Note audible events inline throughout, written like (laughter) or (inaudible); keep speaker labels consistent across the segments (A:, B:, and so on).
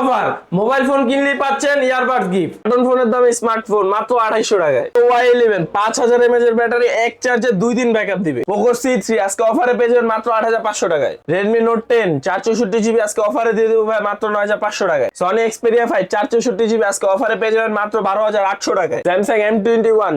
A: Offer mobile phone কিনলেই পাচ্ছেন earbuds gift button ফোনের দামে স্মার্টফোন মাত্র আড়াইশো টাকায়। ওয়াই ইলেভেন পাঁচ হাজার এমএচ এর ব্যাটারি এক চার্জে দুই দিন ব্যাকআপ দিবে। পোকো সি আজকে অফারে পেয়ে যাবেন মাত্র আট হাজার পাঁচশো টাকায়। রেডমি নোট জিবি আজকে অফারে দিয়ে দেবো ভাই মাত্র নয় হাজার পাঁচশো টাকায়। সনি এক্সপেরিয়া জিবি আজকে অফারে পেয়ে যাবেন মাত্র বারো হাজার আটশো টাকায়। স্যামসাং এম টোয়েন্টি ওয়ান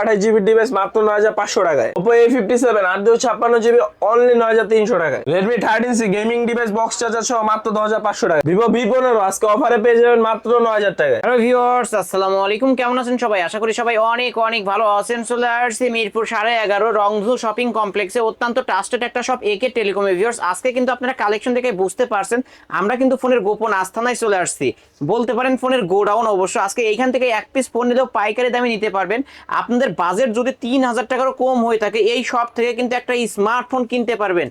A: আঠাশ জিবি ডিভাইস মাত্র নয় হাজার পাঁচশো টাকায়। ওপো এ ফিফটি সেভেন আট ছাপ্পান্ন জিবি অনলি নয় হাজার তিনশো টাকায়। Redmi thirteen C gaming device box charger সহ মাত্র দশ হাজার পাঁচশো টাকা ভিভো ভি পনেরো, আজকে অফারে পেয়ে যাবেন মাত্র নয় হাজার টাকায়।
B: হ্যালো ভিউয়ার্স আসসালামু আলাইকুম। কেমন আছেন সবাই? আশা করি সবাই অনেক অনেক ভালো আছেন। চলে আসছি মিরপুর সাড়ে এগারো রংধু শপিং কমপ্লেক্সে অত্যন্ত ট্রাস্টেড একটা শপ একে টেলিকমে ভিউয়ার্স আজকে কিন্তু আপনারা কালেকশন দেখে বুঝতে পারছেন, আমরা কিন্তু ফোনের গোপন আস্থানায় চলে আসছি। বলতে পারেন ফোনের গোডাউন অবশ্য, আজকে এইখান থেকে এক পিস ফোন নিলেও পাইকারি দামে নিতে পারবেন। আপনাদের বাজেট যদি তিন হাজার টাকারও কম হয়ে থাকে, এই শপ থেকে কিন্তু একটা স্মার্টফোন কিনতে পারবেন।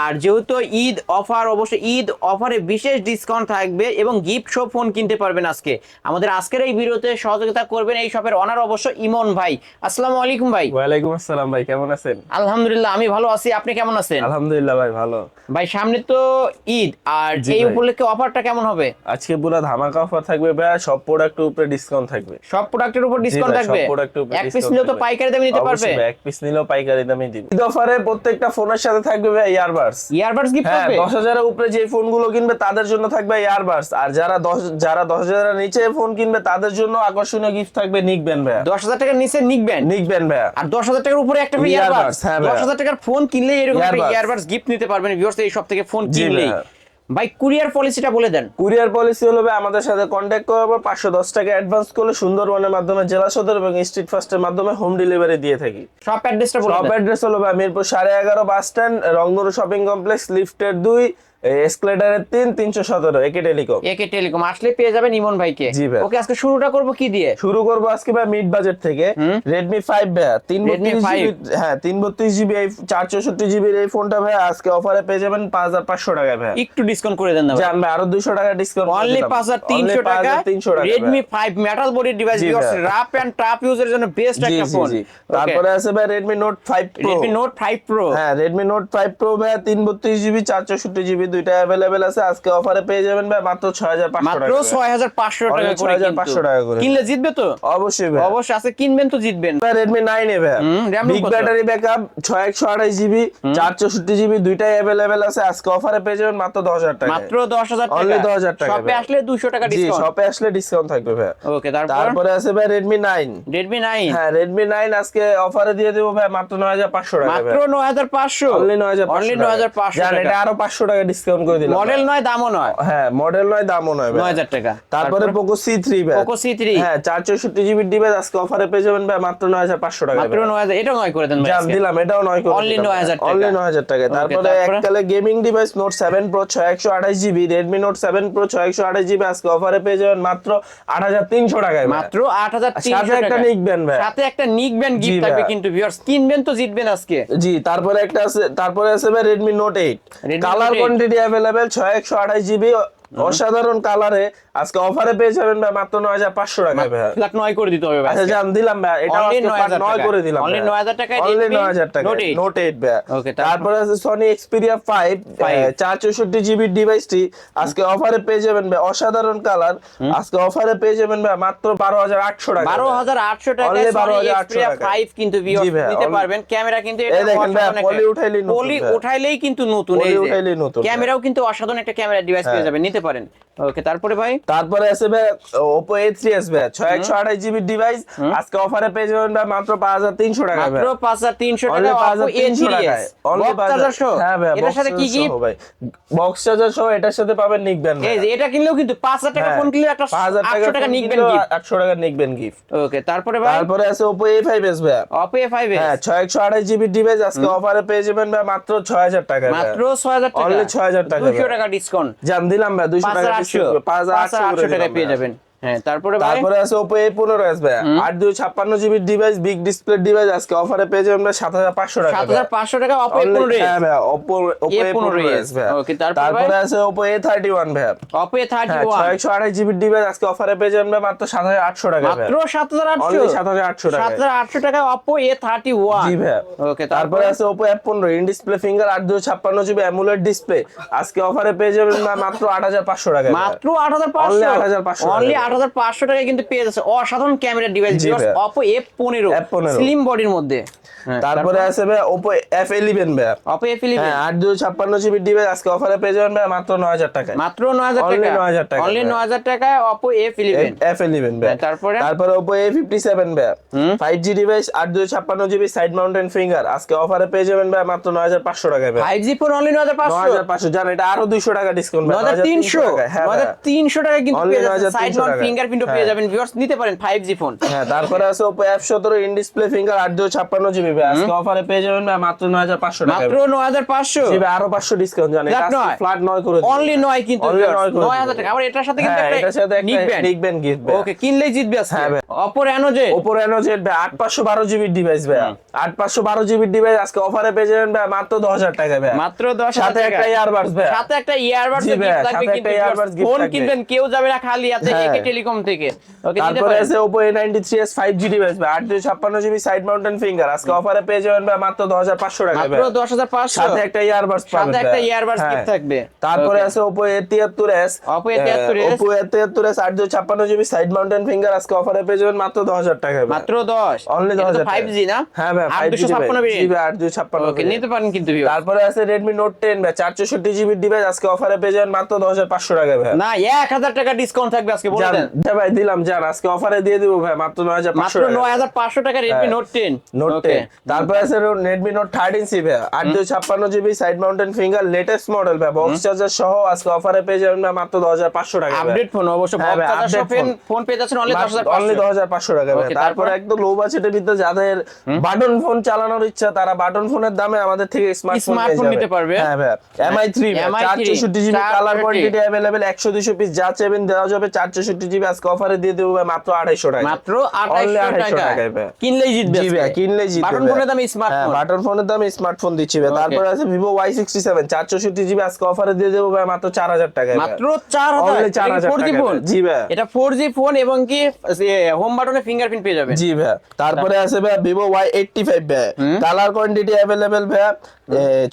B: আর যেহেতু ঈদ অফার অবশ্যই ঈদ অফারে বিশেষ ডিসকাউন্ট থাকবে এবং গিফট সব ফোন কিনতে পারবেন আজকে। আমাদের আজকের এই ভিডিওতে সহযোগিতা করবেন এই শপের অনার অবশ্য ইমন ভাই। আসসালামু আলাইকুম ভাই।
A: ওয়ালাইকুম আসসালাম ভাই কেমন আছেন?
B: আলহামদুলিল্লাহ আমি ভালো আছি। আপনি কেমন আছেন?
A: আলহামদুলিল্লাহ ভাই ভালো।
B: ভাই সামনে তো ঈদ আর এই উপলক্ষে অফারটা কেমন হবে?
A: আজকে পুরো ধামাকা অফার থাকবে ভাই সব প্রোডাক্টের উপরে ডিসকাউন্ট থাকবে।
B: সব প্রোডাক্টের উপর ডিসকাউন্ট থাকবে? এক পিস নিলেও তো পাইকারি দামে নিতে পারবে?
A: এক পিস নিলেও পাইকারি দামে দিবে। ঈদ অফারে প্রত্যেকটা ফোনের সাথে থাকবে ভাই ইয়ারবাডস
B: ইয়ারবাডস গিফট
A: হ্যাঁ
B: করবে
A: দশ হাজারের উপরে যে ফোনগুলো কিনবে তাদের জন্য থাকবে ইয়ারবাডস আর যারা দশ যারা দশ হাজারের নিচে ফোন কিনবে তাদের জন্য আকর্ষণীয় গিফট থাকবে নিকবেন ভাইয়া।
B: দশ হাজার টাকার নিচে নিকবেন
A: নিকবেন ভাইয়া।
B: আর দশ হাজার টাকার উপরে একটা ইয়ারবাডস
A: হ্যাঁ।
B: দশ হাজার টাকার ফোন কিনলে এরকম একটা। ইয়ারবাডস গিফট নিতে পারবেন। ভিউয়ার্স এই সব থেকে ফোন
A: জি
B: কিনলেই। ভাই কুরিয়ার পলিসিটা বলে দেন।
A: কুরিয়ার পলিসি হলো ভাই, আমাদের সাথে কন্ট্যাক্ট করার পর পাঁচশো দশ টাকা অ্যাডভান্স করলে সুন্দরবনের মাধ্যমে জেলা সদর এবং স্ট্রিট ফাস্টের মাধ্যমে হোম ডেলিভারি দিয়ে থাকি।
B: সব অ্যাড্রেসটা
A: শপ অ্যাড্রেস হলো ভাই মিরপুর সাড়ে এগারো bus stand Rangpur shopping complex লিফটের দুই এসকেলেটারের তিন তিনশো সতেরো একে টেলিকম
B: একে টেলিকম আসলে পেয়ে যাবেন ইমন ভাইকে।
A: জি ভাই।
B: ওকে আজকে শুরুটা করব কি দিয়ে?
A: শুরু করব আজকে ভাই মিড বাজেট থেকে। রেডমি ফাইভ ভাই তিন বত্রিশ জিবি হ্যাঁ তিন বত্রিশ জিবি এই চার চৌষট্টি জিবির এই ফোনটা ভাই আজকে অফারে পেয়ে যাবেন পাঁচ হাজার পাঁচশো টাকায় ভাই
B: একটু ডিসকাউন্ট করে দেন না
A: জান ভাই আরও দুইশো টাকা ডিসকাউন্ট
B: অনলি পাঁচ হাজার তিনশো টাকা।
A: তিনশো টাকা
B: Redmi five metal body device. Rough and tough ইউজের জন্য বেস্ট একটা ফোন
A: তারপরে আছে ভাই Redmi note five
B: Redmi note five pro
A: হ্যাঁ রেডমি নোট ফাইভ প্রো ভাই তিন বত্রিশ জিবি চার চৌষট্টি জিবি দুইটা অ্যাভেলেবেল আছে আজকে অফারে পেয়ে যাবেন ভাই মাত্র ছয় হাজার পাঁচশো
B: মাত্র
A: টাকা
B: ছয় হাজার পাঁচশো টাকা করে
A: 6,500 টাকা করে।
B: কিনলে জিতবে তো?
A: অবশ্যই ভাই।
B: অবশ্যই আজকে কিনবেন তো জিতবেন।
A: রেডমি নাইন এ ভাই।
B: RAM
A: বিগ ব্যাটারি ব্যাকআপ ছয় একশো আঠাশ জিবি চার চৌষট্টি জিবি দুইটাই অ্যাভেলেবেল আছে। আজকে অফারে পেয়ে যাবেন মাত্র দশ হাজার টাকা।
B: মাত্র দশ হাজার
A: Only
B: টাকা।
A: 10,000 টাকা
B: শপে আসলে দুশো টাকা
A: জি
B: ডিসকাউন্ট
A: শপে আসলে ডিসকাউন্ট থাকবে ভাই।
B: ওকে তারপর?
A: তারপরে আছে ভাই রেডমি নাইন
B: রেডমি নাইন
A: হ্যাঁ রেডমি নাইন আজকে অফারে দিয়ে দেবো ভাই মাত্র নয় হাজার পাঁচশো টাকা
B: মাত্র নয় হাজার পাঁচশো?
A: অনলি নয় হাজার
B: অনলি নয় হাজার পাঁচশো
A: এটা আরও পাঁচশো টাকা ডিসকাউন্ট করে দিলাম।
B: মডেল নয় দামও নয়।
A: হ্যাঁ মডেল নয় দামও নয় ভাই।
B: নয় হাজার টাকা।
A: তারপরে Poco C three
B: Poco C three
A: হ্যাঁ চার চৌষট্টি জিবি ডিভাইস আজকে অফারে পেয়ে যাবেন ভাই মাত্র নয় হাজার পাঁচশো টাকা
B: মাত্র নয় হাজার এটাও নয় করে দেন ভাই
A: দিলাম এটাও নয় করে
B: Only 9,000 টাকা।
A: অনলি নয় হাজার টাকা। তারপরে? এককালে gaming device note seven pro ছয় একশো আঠাশ GB Redmi note seven pro ছয় একশো আঠাশ জিবি আজকে অফারে পেয়ে যাবেন মাত্র আট হাজার তিনশো টাকায়
B: মাত্র আট হাজার
A: সাথে একটা নিক ব্যান্ড ভাই।
B: সাথে একটা নিক ব্যান্ড গিফট থাকবে কিন্তু ভিউয়ার্স কিনবেন তো জিতবেন আজকে।
A: জি তারপরে একটা আছে তারপরে আছে ভাই Redmi note eight colour
B: Note 8
A: quantity available ছয় একশো আঠাশ জিবি অসাধারণ কালারে আজকে অফারে পেয়ে যাবেন ভাই মাত্র নয় হাজার পাঁচশো ভাই।
B: লাখ নয় করে দিতে হবে ভাই।
A: আচ্ছা জান দিলাম ভাই। এটা
B: Only 9,000
A: নয় করে দিলাম
B: Only 9,000 টাকায়
A: অনলি
B: Redmi
A: নয় হাজার টাকা
B: Note 8
A: নোট এইট ভাই।
B: তারপর?
A: আছে সনি এক্সপিরিয়া ফাইভ। চার চৌষট্টি জিবির ডিভাইসটি আজকে অফারে পেয়ে যাবেন ভাই অসাধারণ কালার আজকে অফারে পেয়ে যাবেন ভাই মাত্র বারো হাজার আটশো টাকা
B: বারো হাজার আটশো
A: Only
B: Sony
A: 12,800
B: Xperia
A: টাকায়।
B: 5 কিন্তু নিতে পারবেন। ক্যামেরা কিন্তু
A: এই দেখেন ভাই,
B: অসাধারণ
A: উঠাইলেই ভাই।
B: উঠাইলেই কিন্তু নতুন এই।
A: উঠাইলেই নতুন
B: ক্যামেরাও কিন্তু অসাধারণ একটা ক্যামেরা ডিভাইস পেয়ে
A: হ্যাঁ।
B: যাবেন নিতে পারেন। ওকে তারপরে ভাই?
A: তারপরে আছে ভাই ওপো এ থ্রি এস ভাই ছয় একশো আঠাশ জিবির ডিভাইস আজকে অফারে পেয়ে যাবেন ভাই মাত্র পাঁচ হাজার তিনশো টাকা
B: মাত্র পাঁচ হাজার তিনশো টাকা
A: পাঁচ হাজার তিনশো
B: A3s
A: টাকায়। পাঁচ। হ্যাঁ ভাই,
B: এটার সাথে কি
A: ভাই। box charger সহ এটার সাথে পাবেন নিকবেন
B: এই যে এটা কিনলেও কিন্তু পাঁচ হাজার টাকা ফোন কিনলে একটা আটশো টাকা নিকবেন গিফট
A: আটশো টাকা নিকবেন গিফট
B: ওকে তারপরে ভাই?
A: তারপরে আছে ওপো এ ফাইভ এস ভাই।
B: Oppo A5s
A: হ্যাঁ ছয় একশো আঠাশ জিবির ডিভাইস আজকে অফারে পেয়ে যাবেন ভাই মাত্র ছয় হাজার টাকা
B: মাত্র ছয় হাজার টাকা।
A: Only 6,000 টাকা
B: দুশো টাকা ডিসকাউন্ট
A: জান দিলাম ভাই দুইশো
B: পাঁচ
A: টাকা
B: হাজার
A: পাঁচ হাজার
B: পাঁচ হাজার
A: আটশো
B: আটশো
A: করে
B: টাকা
A: দিলাম
B: পেয়ে যাবেন। হ্যাঁ তারপরে
A: তারপরে আছে ওপো এ পনেরো এস ভাই আট দুই ছাপ্পান্ন GB device big display device আজকে অফারে পেয়ে যাবেন সাত হাজার পাঁচশো টাকা
B: সাত হাজার পাঁচশো টাকা অপো
A: Only-
B: পনেরো
A: হ্যাঁ ভাই ওপো ওপো এ পনেরো এস ভাই?
B: তারপরে
A: আছে ওপো এ থার্টি ওয়ান ভাই
B: অপো এ থার্টি
A: হ্যাঁ
B: ওয়ান
A: ছয় একশো আঠাশ জিবি ডিভাইস আজকে অফারে পেয়ে যাবেন ভাই মাত্র সাত হাজার আটশো টাকা
B: মাত্র সাত হাজার আটশো?
A: সাত হাজার আটশো টাকা।
B: সাত হাজার আটশো টাকা Oppo A thirty one
A: G ভাই
B: ওকে
A: তারপরে? আছে ওপো এফ পনেরো ইন ডিসপ্লে ফিঙ্গার আট দুই ছাপ্পান্ন জিবি অ্যামুলেট ডিসপ্লে আজকে অফারে পেয়ে যাবেন মাত্র আট হাজার পাঁচশো টাকা
B: মাত্র আট হাজার পাঁচশো?
A: 8,500
B: অনলি
A: টাকা।
B: আট হাজার পাঁচশো টাকায় কিন্তু পেয়ে যাচ্ছে। অসাধারণ ক্যামেরা ডিভাইস অপো এফ পনেরো
A: F15
B: স্লিম বডির মধ্যে। হ্যাঁ,
A: তারপরে আসবে ওপো এফ ইলেভেন ভাই
B: অপো এফ ইলেভেন
A: হ্যাঁ আট দুই ছাপ্পান্ন জিবি ডিভাইস আজকে অফারে পেয়ে যাবেন ভাই মাত্র নয় হাজার টাকায়
B: মাত্র নয় হাজার টাকা
A: 9,000 টাকা,
B: অনলি। নয় হাজার টাকায় Oppo F eleven
A: F eleven ভাই
B: হ্যাঁ, তারপরে?
A: তারপরে ওপো এ ফিফটি সেভেন ভাই ফাইভ জি ডিভাইস আট দুই ছাপ্পান্ন জিবি সাইড মাউন্টেন ফিঙ্গার আজকে অফারে পেয়ে যাবেন ভাই মাত্র নয় হাজার পাঁচশো টাকায় ভাই
B: ফাইভ জি ফোন অনলি নয় হাজার
A: নয় হাজার পাঁচশো জান এটা আরও দুইশো টাকা ডিসকাউন্ট
B: নয় হাজার তিনশো
A: হ্যাঁ
B: নয় হাজার তিনশো টাকা কিন্তু পেয়ে
A: 9,300
B: সাইড মাউন্ট। ফিঙ্গারপ্রিন্টও পেয়ে
A: হ্যাঁ।
B: যাবেন ভিউয়ার্স নিতে পারেন ফাইভ জি ফোন
A: হ্যাঁ তারপরে আছে ওপো এফ সতেরো ইন ডিসপ্লে ফিঙ্গার আট দুই ছাপ্পান্ন জিবি ভাই আজকে অফারে পেয়ে যাবেন ভাই মাত্র নয় হাজার পাঁচশো টাকা।
B: মাত্র
A: জিবি আরও পাঁচশো ডিসকাউন্ট জানেন। ফ্ল্যাট নয়। করে
B: অনলি নয় কিন্তু
A: Only নয় করে
B: নয় হাজার
A: দিবে।
B: টাকা। আবার এটার সাথে কিন্তু
A: হ্যাঁ এটার সাথে
B: একটা
A: গিফট
B: ওকে কিনলেই জিতবে আজকে।
A: হ্যাঁ ভাই।
B: অপো রেনো জেড
A: ওপো ভাই আট পাঁচশো বারো জিবির ডিভাইস ভাই। ডিভাইস আজকে অফারে পেয়ে যাবেন ভাই মাত্র দশ হাজার টাকা ভাই।
B: মাত্র
A: সাথে একটা ইয়ারবাডস ভাই।
B: সাথে একটা ইয়ারবাডস
A: ভাই,
B: থাকবে কিন্তু ফোন কিনবেন কেউ যাবে না খালি হাতে
A: হ্যাঁ।
B: একে টেলিকম থেকে। ওকে
A: তারপরে আছে Oppo A ninety three S five G device ভাই আট দুই ছাপ্পান্ন জিবি সাইড মাউন্টেন ফিঙ্গার আজকে অফারে পেয়ে যাবেন ভাই মাত্র দশ হাজার পাঁচশো টাকা
B: মাত্র
A: ভাই।
B: দশ হাজার পাঁচশো?
A: সাথে একটা ইয়ারবাডস পাবেন
B: সাথে একটা। ইয়ারবাডস
A: হ্যাঁ।
B: গিফট থাকবে।
A: তারপরে আছে
B: Oppo A73s
A: ওপো এ তিয়াত্তর এস আট দুই ছাপ্পান্ন জিবি সাইড মাউন্টেন ফিঙ্গার আজকে অফারে পেয়ে যাবেন মাত্র দশ হাজার টাকা
B: মাত্র দশ?
A: অনলি দশ হাজার
B: ফাইভ জি না?
A: হ্যাঁ ভাই
B: আট
A: ফাইভ
B: দুশো
A: জি
B: ছাপ্পান্ন
A: জিবি আট দুই ছাপ্পান্ন
B: ওকে নিতে পারেন কিন্তু।
A: তারপরে আছে রেডমি নোট টেন ভাই চার চৌষট্টি জিবি ডিভাইস আজকে অফারে পেয়ে যাবেন মাত্র দশ হাজার পাঁচশো টাকা ভাই।
B: না এক হাজার টাকা ডিসকাউন্ট থাকবে আজকে বলে দেন।
A: হ্যাঁ ভাই দিলাম জান আজকে অফারে দিয়ে দিব ভাই মাত্র নয় হাজার পাঁচশো
B: মাত্র টাকা। রেডমি
A: হ্যাঁ।
B: Note ten.
A: Note ten. তারপরে আছে রেডমি নোট থার্টিন সি ভাই আট দুই ছাপ্পান্ন GB side mountain finger latest model ভাই বক্স চার্জার সহ আজকে অফারে পেয়ে যাবেন ভাই মাত্র দশ হাজার পাঁচশো টাকা
B: আপডেট ফোন অবশ্য। ফোন পেয়ে যাচ্ছেন অনলি দশ হাজার
A: পাঁচশো টাকা। ভাই। তারপরে? একদম লো বাজেটের ভিতরে যাদের বাটন ফোন চালানোর ইচ্ছা তারা বাটন ফোনের দামে আমাদের থেকে স্মার্টফোন
B: নিতে পারবে।
A: হ্যাঁ ভাই Mi three GB colour quantity available একশো দুশো পিস যা চাইবেন দেওয়া যাবে চার চৌষট্টি জিবি আজকে অফারে দিয়ে দেবো মাত্র আড়াইশো টাকা।
B: মাত্র আঠাইশো টাকা কিনলেই জিতবে
A: কিনলেই জিতবে
B: বাটন ফোনের দামে স্মার্টফোন
A: বাটন ফোনের দামে স্মার্টফোন দিচ্ছি ভাই।
B: Okay.
A: আছে ভিভো ওয়াই সিক্সটি সেভেন চার চৌষট্টি জিবি আজকে অফারে দিয়ে দেবো ভাই মাত্র চার হাজার টাকায়
B: মাত্র চার হাজার? ফোর জি ফোন
A: ভাই। জি ভাই।
B: এটা ফোর জি ফোন এবং কি হোম বাটনে ফিঙ্গারপ্রিন্ট পেয়ে যাবেন।
A: জি ভাই। তারপরে আছে ভাই ভিভো ওয়াই এইটটি ফাইভ ভাই। কালার কোয়ান্টিটি অ্যাভেলেবেল ভাই।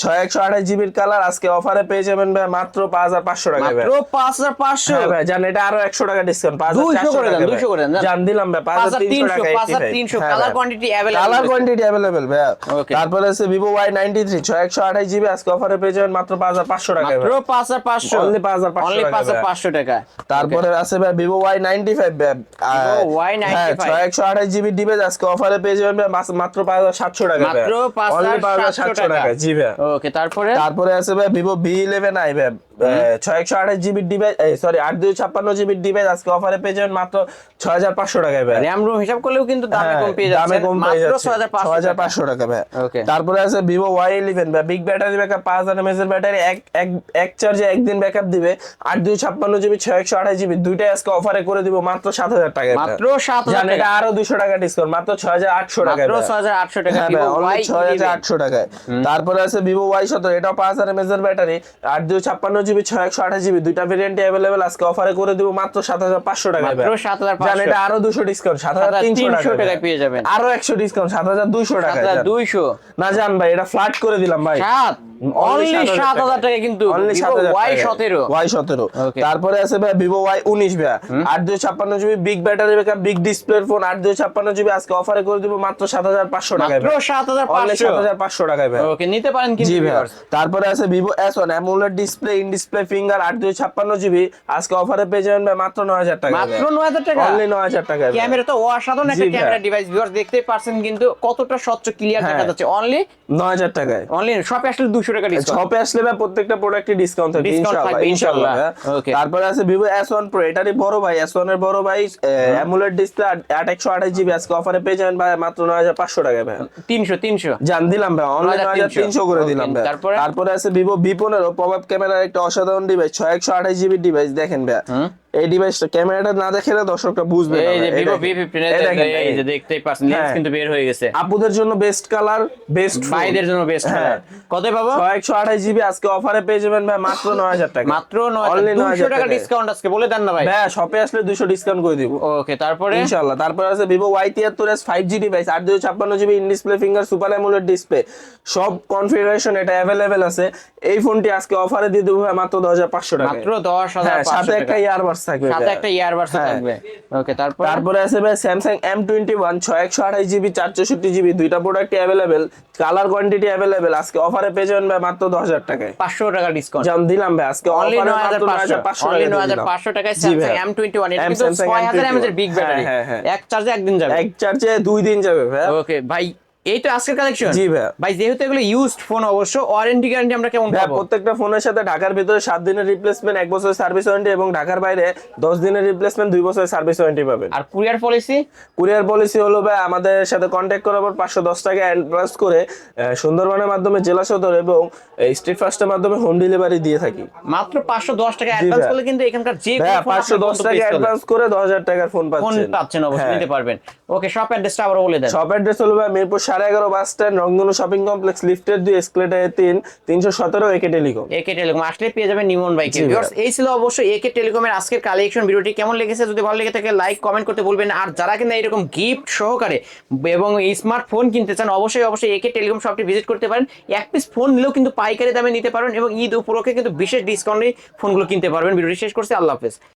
A: ছয় একশো আঠাশ জিবির কালার আজকে অফারে পেয়ে যাবেন ভাই মাত্র পাঁচ হাজার পাঁচশো টাকা
B: মাত্র পাঁচ হাজার পাঁচশো?
A: হ্যাঁ ভাই জান এটা আরও একশো টাকা ডিসকাউন্ট পাঁচ
B: 200 করে দেন, 200 করে দেন, জান।
A: দিলাম ভাই পাঁচ হাজার
B: হাজার
A: তিনশো টাকা
B: পাঁচ হাজার তিনশো colour quantity
A: colour quantity available ভাই। তারপরে আছে ভিভো ওয়াই নাইনটি থ্রি ছয় একশো আঠাশ জিবি আজকে অফারে পেয়ে যাবেন মাত্র পাঁচ হাজার পাঁচশো টাকা
B: মাত্র পাঁচ হাজার পাঁচশো?
A: Only 5,500
B: অনলি
A: টাকা
B: পাঁচ হাজার
A: ভাই।
B: পাঁচশো টাকা
A: তারপরে আছে ভাই Vivo Y ninety five
B: Y95
A: ছয় একশো আঠাশ জিবি ডিভাইস আজকে অফারে পেয়ে যাবেন মাত্র পাঁচ হাজার সাতশো টাকা
B: মাত্র পাঁচ হাজার সাতশো টাকা।
A: টাকা জি ভাই।
B: ওকে তারপরে?
A: তারপরে আছে ভাই ভিভো ভি ইলেভেন আই ভাই। ছয় একশো আঠাশ জিবির ডিভাইস সরি আট দুই ছাপ্পান্ন জিবির ডিভাইস আজকে অফারে পেয়ে যাবেন মাত্র ছয় হাজার পাঁচশো টাকায় ভাই।
B: র্যাম রোম হিসাব করলেও কিন্তু দামে
A: হ্যাঁ,
B: কম পেয়ে
A: দামে
B: যাচ্ছে
A: কম পেয়ে যাচ্ছে।
B: ছয় হাজার পাঁচশো
A: টাকা ভাই. তারপরে আছে ভিভো ওয়াই ইলেভেন ভাই। বিগ ব্যাটারি ব্যাকআপ পাঁচ হাজার এমএস এর ব্যাটারি এক এক এক চার্জে একদিন ব্যাকআপ দিবে। আট দুই ছাপ্পান্ন জিবি ছয় একশো আঠাশ জিবি দুইটাই আজকে অফারে করে দিব মাত্র সাত হাজার ভাই।
B: মাত্র সাত হাজার টাকা।
A: আরও দুশো টাকা ডিসকাউন্ট মাত্র ছয় হাজার আটশো
B: মাত্র ছয় হাজার আটশো টাকা
A: ছয় হাজার আটশো টাকায়। তারপরে আছে ভিভো ওয়াই সতেরো এটাও পাঁচ হাজার এমএস এর ব্যাটারি আট দুই ছাপ্পান্ন জিবি ছয় একশো আঠাশ জিবি দুইটা ভেরিয়েন্ট অ্যাভেলেবেল আজকে অফারে করে দিব মাত্র সাত হাজার পাঁচশো টাকা।
B: 7,500
A: জান এটা আরও দুশো ডিসকাউন্ট সাত হাজার তিনশো টাকা
B: পেয়ে যাবেন।
A: আরও একশো ডিসকাউন্ট সাত হাজার দুইশো টাকা
B: দুইশো।
A: না জান ভাই এটা ফ্ল্যাট করে দিলাম ভাই।
B: সাত। অনলি সাত হাজার টাকা। কিন্তু
A: অনলি সাত হাজার
B: ওয়াই সতেরো।
A: ওয়াই সতেরো।
B: Okay.
A: তারপরে আছে ভাই ভাই আট দুই ছাপ্পান্ন GB big battery backup big ডিসপ্লের ফোন আট দুই ছাপ্পান্ন জিবি আজকে অফারে করে দিব মাত্র সাত হাজার পাঁচশো টাকায়
B: মাত্র সাত হাজার
A: অনলি
B: পাঁচশো।
A: সাত হাজার পাঁচশো টাকায় ভাই
B: ওকে নিতে পারেন কিন্তু
A: তারপরে আছে Vivo S one display in display finger আট দুই ছাপ্পান্ন জিবি। আজকে অফারে পেয়ে যাবেন ভাই মাত্র নয় হাজার টাকা
B: মাত্র নয় হাজার টাকা?
A: অনলি নয় হাজার টাকা
B: ক্যামেরা তো অসাধারণ একটা ক্যামেরা ডিভাইস ভিউয়ার্স দেখতেই পারছেন কিন্তু কতটা স্বচ্ছ ক্লিয়ার দেখা। যাচ্ছে। অনলি
A: নয় হাজার টাকায়।
B: অনলি শপে আসলে দুশো টাকা ডিসকাউন্ট
A: শপে আসলে ভাই প্রত্যেকটা প্রোডাক্টে ডিসকাউন্ট থাকবে ইনশাআল্লাহ। ইনশাআল্লাহ।
B: ইনশাআল্লাহ।
A: তারপরে আছে ভিভো S1 Pro এটারই বড় ভাই S1 এর বড় ভাই অ্যামুলেট ডিসপ্লে 8128 জিবি আজকে অফারে পেয়ে যাবেন ভাই মাত্র 9500 টাকায় ভাই।
B: তিনশো তিনশো।
A: জান দিলাম ভাই অনলাইন
B: 9300
A: 9300 করে দিলাম ভাই।
B: তারপরে?
A: আছে ভিভো V15 পপ আপ ক্যামেরার একটা অসাধারণ ডিভাইস 6128 জিবি ডিভাইস দেখেন ভাই। এই ডিভাইসটা ক্যামেরাটা না দেখলে দর্শকটা বুঝবে না
B: এই যে ভিভো ভি
A: দেখেন।
B: ফিফটিন
A: এই দেখেন
B: এই যে দেখতেই পাচ্ছেন লেন্স
A: হ্যাঁ।
B: কিন্তু বের হয়ে গেছে।
A: আপুদের জন্য বেস্ট কালার বেস্ট
B: ভাইদের জন্য বেস্ট
A: হ্যাঁ।
B: কত পাবো?
A: একশো আঠাশ জিবি আজকে অফারে পেয়ে যাবেন ভাই মাত্র (laughs) নয় হাজার টাকা।
B: মাত্র নয়
A: 9,000
B: টাকা ডিসকাউন্ট আজকে বলে দেন না ভাই।
A: ভাই শপে আসলে দুশো ডিসকাউন্ট করে দিব।
B: ওকে তারপরে?
A: ইনশাআল্লাহ তারপর আছে ভিভো ওয়াই তিয়াত্তর এস ফাইভ জি ডিভাইস আট দুশো ছাপ্পান্ন GB in display finger super AMOLED display সব কনফিগারেশন এটা অ্যাভেলেবেল আছে। এই ফোনটি আজকে অফারে দিয়ে দেবো ভাই মাত্র দশ হাজার পাঁচশো টাকা
B: মাত্র দশ হাজার
A: হ্যাঁ সাথে একটা
B: টাকা।
A: ইয়ারবাডস থাকবে।
B: সাথে একটা ইয়ারবাডস
A: হ্যাঁ।
B: থাকবে। ওকে তারপর?
A: তারপরে আছে ভাই স্যামসাং এম টোয়েন্টি ওয়ান ছয় একশো আঠাশ জিবি চার চৌষট্টি জিবি দুইটা product available colour quantity available আজকে অফারে পেয়ে যাবেন ভাই মাত্র দশ হাজার টাকায়।
B: পাঁচশো টাকা ডিসকাউন্ট
A: জাম দিলাম ভাই আজকে
B: অনলি পাঁচশো।
A: 9500
B: অনলি। পাঁচশো টাকায় স্যামসাং
A: ভাই।
B: এম টোয়েন্টি ওয়ান এটা
A: M
B: কিন্তু
A: Samsung
B: ছয় হাজার
A: M21
B: এমএজের বিগ ব্যাটারি
A: হ্যাঁ, হ্যাঁ,
B: এক চার্জে একদিন যাবে।
A: এক চার্জে দুই দিন যাবে ভাই।
B: ওকে ভাই এই তো আজকের কালেকশন
A: জি ভাই।
B: ভাই যেহেতু এগুলো ইউজড ফোন অবশ্য ওয়ারেন্টি গ্যারান্টি আমরা কেমন পাবো?
A: প্রত্যেকটা ফোনের সাথে ঢাকার ভিতরে সাত দিনের রিপ্লেসমেন্ট এক বছরের সার্ভিস ওয়ারেন্টি এবং ঢাকার বাইরে দশ দিনের রিপ্লেসমেন্ট দুই বছরের সার্ভিস ওয়ারেন্টি পাবেন।
B: আর কুরিয়ার পলিসি
A: কুরিয়ার পলিসি হলো ভাই আমাদের সাথে কন্ট্যাক্ট করার পর পাঁচশো দশ টাকা অ্যাডভান্স করে সুন্দরবনের মাধ্যমে জেলা সদর এবং স্ট্রিট ফাস্টের মাধ্যমে হোম ডেলিভারি দিয়ে থাকি।
B: মাত্র পাঁচশো দশ টাকা অ্যাডভান্স। করলে কিন্তু এখানকার যে
A: ভাই পাঁচশো দশ টাকা অ্যাডভান্স করে দশ হাজার টাকার ফোন
B: ফোন
A: পাচ্ছেন।
B: পাচ্ছেন অবশ্যই
A: হ্যাঁ।
B: নিতে পারবেন। ওকে শপ অ্যাড্রেসটা আবার বলে দেন।
A: শপ অ্যাড্রেস হলো ভাই মিরপুর সাড়ে এগারো bus stand Rangdhanu shopping complex লিফটের দুই এসকেলেটার তিন তিনশো সতেরো একে টেলিকম
B: একে টেলিকম আসলে পেয়ে যাবেন নিমন বাইকে এই ছিল অবশ্যই একে টেলিকমের আজকের কালেকশন ভিডিওটি কেমন লেগেছে যদি ভালো লেগে থাকে লাইক কমেন্ট করতে বলবেন আর যারা কিনা এরকম গিফট সহকারে এবং স্মার্টফোন কিনতে চান অবশ্যই অবশ্যই একে টেলিকম শপটি ভিজিট করতে পারেন। এক পিস ফোন নিলেও কিন্তু পাইকারি দামে নিতে পারেন এবং ঈদ উপলক্ষে কিন্তু বিশেষ ডিসকাউন্টে ফোনগুলো কিনতে পারবেন। ভিডিওটি শেষ করছি আল্লাহ হাফেজ।